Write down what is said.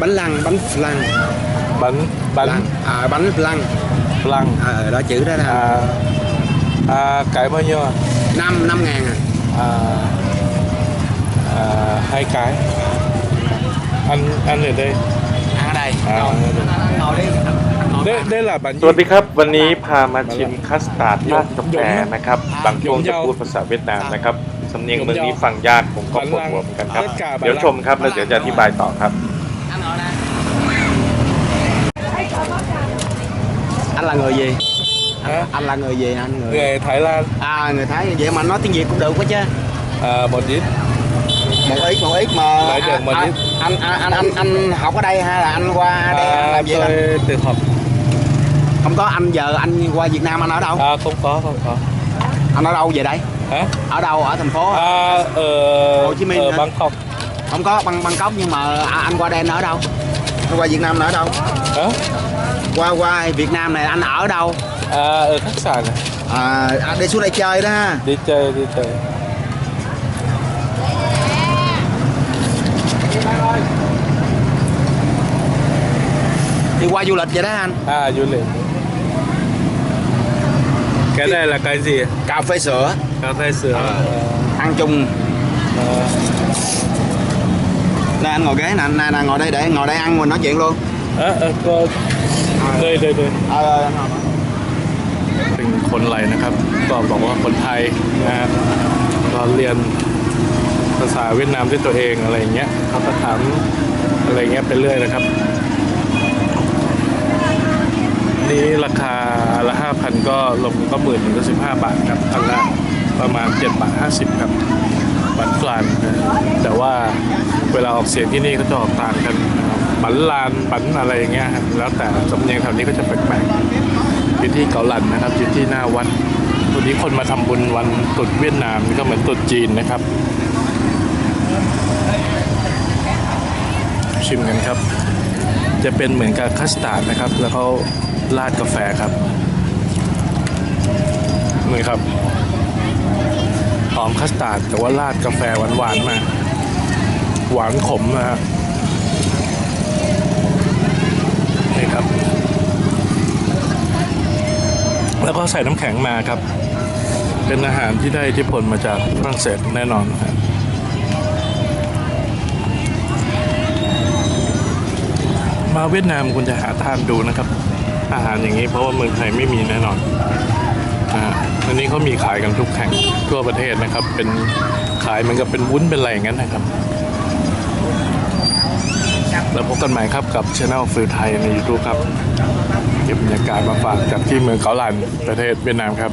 bánh lăng bánh flan bánh bánh Lăng. à, bánh flan lăng à, đó chữ đó là à, à, cái bao nhiêu à? năm năm ngàn à à, à, hai cái ăn ăn ở đây ăn ở đây à, ngồi đi ngồi ได้ได้หลับบันสวัสดีครับ วันนี้พามาชิมคัสตาร์ดราดกาแฟนะครับบางช่วงจะพูดภาษาเวียดนามนะครับสำเนียงเมืองนี้ฟังยากผมก็ปวดหัวเหมือนกันครับ เดี๋ยวชมครับแล้วเดี๋ยวจะอธิบายต่อครับ anh ngồi đây anh là người gì? Hả? anh là người gì anh người? Người Thái Lan. À người Thái. Vậy mà nói tiếng Việt cũng được quá chứ. À, một ít một ít một ít mà Nói được một à, ít. anh, anh anh anh anh học ở đây hay là anh qua đây anh à, làm gì tôi tự học. Không có anh giờ anh qua Việt Nam anh ở đâu? À, không có không có. Anh ở đâu về đây? Hả? Ở đâu? Ở thành phố à, ở Hồ Chí Minh ở hả? Bangkok không có băng Bangkok nhưng mà à, anh qua đây anh ở đâu? Anh qua Việt Nam anh ở đâu? Hả? Qua qua Việt Nam này anh ở đâu? À, ở khách sạn này. à, à đi xuống đây chơi đó ha. Đi chơi đi chơi. Đi qua du lịch vậy đó anh. À du lịch. Cái này là cái gì? Cà phê sữa. Cà phê sữa. Ăn chung. À, đây anh ngồi ghế nè anh, nè, nè, ngồi đây để ngồi đây ăn mình nói chuyện luôn à, à, có... đây đây đây เออเป็นคนอะไรนะครับ ก็บอกว่าคนไทยนะฮะก็เรียนภาษาเวียดนามด้วยตัวเองอะไรอย่างเงี้ยเขาก็ถามอะไรเงี้ยไปเรื่อยนะครับ นี่ราคาละห้าพันก็ลงก็หมื่นหนึ่งก็สิบห้าบาทครับอันละประมาณเจ็ดบาทห้าสิบครับ บัตรฟลานนะแต่ว่าเวลาออกเสียงที่นี่ก็จะออกต่างกันนะครับบันลานบันอะไรอย่างเงี้ยครับแล้วแต่สำเนียงแถวนี้ก็จะแปลกๆอยู่ที่เกาหลันนะครับอยู่ที่หน้าวัดวันนี้คนมาทำบุญวันตรุษเวียดนามนี่ก็เหมือนตรุษจีนนะครับ ชิมกันครับ จะเป็นเหมือนกับคัสตาร์ดนะครับ แล้วเขาราดกาแฟครับนี่ครับ หอมคัสตาร์ดแต่ว่าราดกาแฟหวานๆมาหวานขมนะฮะนี่ครับ แล้วก็ใส่น้ำแข็งมาครับ เป็นอาหารที่ได้อิทธิพลมาจากฝรั่งเศสแน่นอนครับมาเวียดนามคุณจะหาทานดูนะครับ อาหารอย่างนี้เพราะว่าเมืองไทยไม่มีแน่นอน นนี้เขามีขายกันทุกแห่งทั่วประเทศนะครับ เป็นขายเหมือนกับเป็นวุ้นเป็นอะไรอย่างนั้นนะครับ แล้วพบกันใหม่ครับกับช anel ฟิลไทยใน YouTube ครับ เก็บบรรยากาศมาฝากจากที่เมืองเกาหลันประเทศเวียดนามครับ